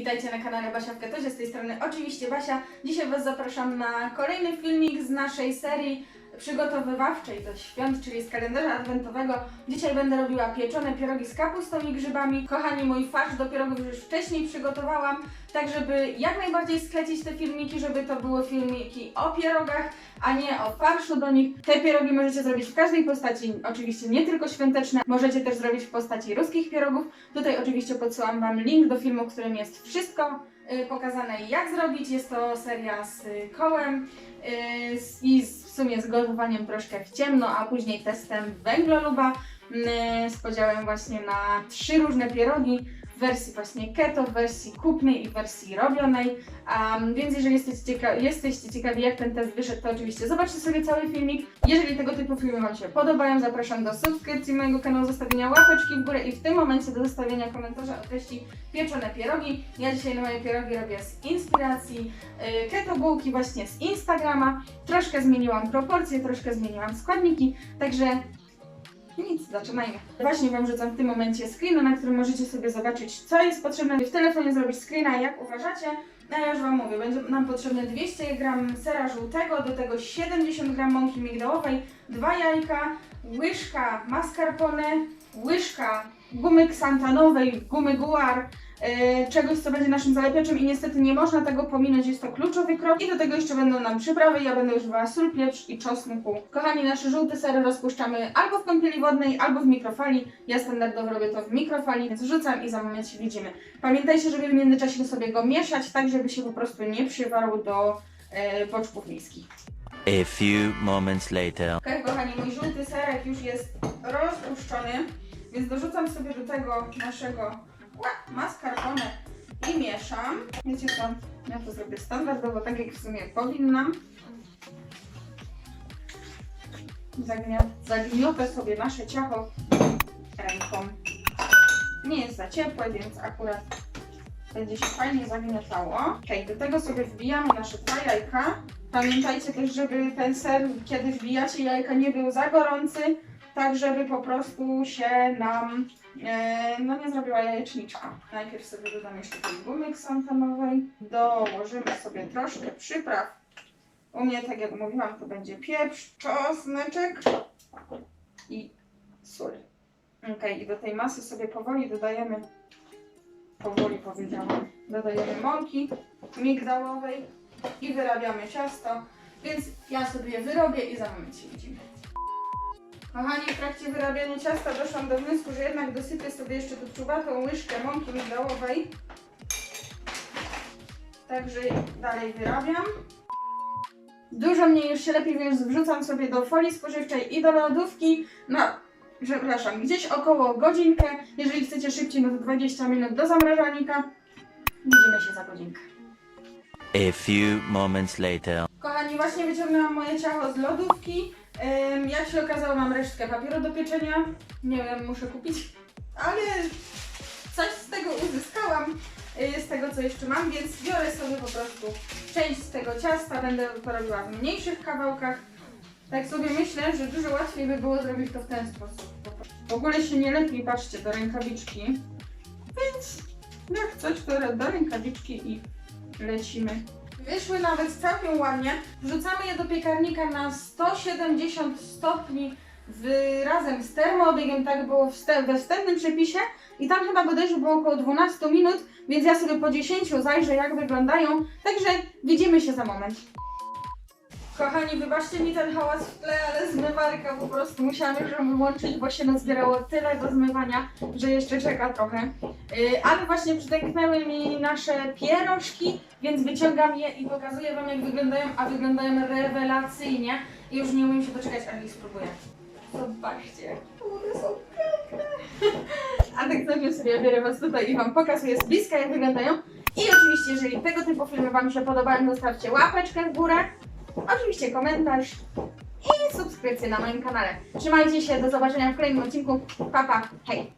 Witajcie na kanale Basia w Ketozie, z tej strony oczywiście Basia. Dzisiaj Was zapraszam na kolejny filmik z naszej serii przygotowywawczej do świąt, czyli z kalendarza adwentowego. Dzisiaj będę robiła pieczone pierogi z kapustą i grzybami. Kochani, mój farsz do pierogów już wcześniej przygotowałam, tak żeby jak najbardziej sklecić te filmiki, żeby to były filmiki o pierogach, a nie o farszu do nich. Te pierogi możecie zrobić w każdej postaci, oczywiście nie tylko świąteczne, możecie też zrobić w postaci ruskich pierogów. Tutaj oczywiście podsyłam Wam link do filmu, w którym jest wszystko pokazane jak zrobić. Jest to seria z y, kołem y, i w sumie z gotowaniem troszkę w ciemno, a później testem węgloluba y, z podziałem właśnie na trzy różne pierogi wersji właśnie keto, w wersji kupnej i w wersji robionej. Um, więc jeżeli jesteście, cieka- jesteście ciekawi jak ten test wyszedł, to oczywiście zobaczcie sobie cały filmik. Jeżeli tego typu filmy Wam się podobają, zapraszam do subskrypcji mojego kanału, zostawienia łapeczki w górę i w tym momencie do zostawienia komentarza o treści pieczone pierogi. Ja dzisiaj na moje pierogi robię z inspiracji yy, keto bułki właśnie z Instagrama. Troszkę zmieniłam proporcje, troszkę zmieniłam składniki, także nic, zaczynajmy. Właśnie Wam rzucam w tym momencie screena, na którym możecie sobie zobaczyć, co jest potrzebne w telefonie, zrobić screena, jak uważacie. No ja już Wam mówię, będzie nam potrzebne 200 g sera żółtego, do tego 70 g mąki migdałowej, dwa jajka, łyżka mascarpone, łyżka gumy ksantanowej, gumy guar, czegoś, co będzie naszym zalepiaczem i niestety nie można tego pominąć, jest to kluczowy krok. I do tego jeszcze będą nam przyprawy, ja będę używała sól, pieprz i czosnku. Kochani, nasze żółte sery rozpuszczamy albo w kąpieli wodnej, albo w mikrofali. Ja standardowo robię to w mikrofali, więc wrzucam i za moment się widzimy. Pamiętajcie, żeby w międzyczasie sobie go mieszać, tak żeby się po prostu nie przywarł do e, boczków miskich. A few moments later. Okej, kochani, mój żółty serek już jest rozpuszczony, więc dorzucam sobie do tego naszego mascarpone i mieszam. Wiecie co, ja to zrobię standardowo, tak jak w sumie powinnam. Zagniotę sobie nasze ciacho ręką. Nie jest za ciepłe, więc akurat będzie się fajnie zagniatało. Okej, do tego sobie wbijamy nasze dwa jajka. Pamiętajcie też, żeby ten ser, kiedy wbijacie jajka, nie był za gorący, tak żeby po prostu się nam e, no nie zrobiła jajeczniczka. Najpierw sobie dodam jeszcze tej gumy. Dołożymy sobie troszkę przypraw. U mnie, tak jak mówiłam, to będzie pieprz, czosneczek i sól. Ok, i do tej masy sobie powoli dodajemy, powoli powiedziałam, dodajemy mąki migdałowej i wyrabiamy ciasto, więc ja sobie je wyrobię i za moment się widzimy. Kochani, w trakcie wyrabiania ciasta doszłam do wniosku, że jednak dosypię sobie jeszcze tu czubatą łyżkę mąki migdałowej. Także dalej wyrabiam. Dużo mniej już się lepiej, więc wrzucam sobie do folii spożywczej i do lodówki na, przepraszam, gdzieś około godzinkę. Jeżeli chcecie szybciej, no to 20 minut do zamrażalnika. Widzimy się za godzinkę. A few moments later. Kochani, właśnie wyciągnęłam moje ciacho z lodówki. Ym, jak się okazało, mam resztkę papieru do pieczenia. Nie wiem, muszę kupić. Ale coś z tego uzyskałam, y, z tego co jeszcze mam, więc biorę sobie po prostu część z tego ciasta. Będę to robiła w mniejszych kawałkach. Tak sobie myślę, że dużo łatwiej by było zrobić to w ten sposób. W ogóle się nie lepi, patrzcie, do rękawiczki. Więc jak coś, to do rękawiczki i lecimy. Wyszły nawet całkiem ładnie. Wrzucamy je do piekarnika na 170 stopni w, razem z termoobiegiem, tak było wste- we wstępnym przepisie. I tam chyba bodajże było około 12 minut, więc ja sobie po 10 zajrzę jak wyglądają. Także widzimy się za moment. Kochani, wybaczcie mi ten hałas w tle, ale zmywarka po prostu musiałam już ją wyłączyć, bo się nazbierało tyle do zmywania, że jeszcze czeka trochę. Yy, ale właśnie przydęknęły mi nasze pierożki, więc wyciągam je i pokazuję Wam jak wyglądają, a wyglądają rewelacyjnie. I już nie umiem się doczekać, ale ich spróbuję. Zobaczcie, one są piękne. A tak najpierw sobie biorę Was tutaj i Wam pokazuję z bliska jak wyglądają. I oczywiście, jeżeli tego typu filmy Wam się podobają, zostawcie łapeczkę w górę. Oczywiście komentarz i subskrypcję na moim kanale. Trzymajcie się, do zobaczenia w kolejnym odcinku. Pa, pa, hej!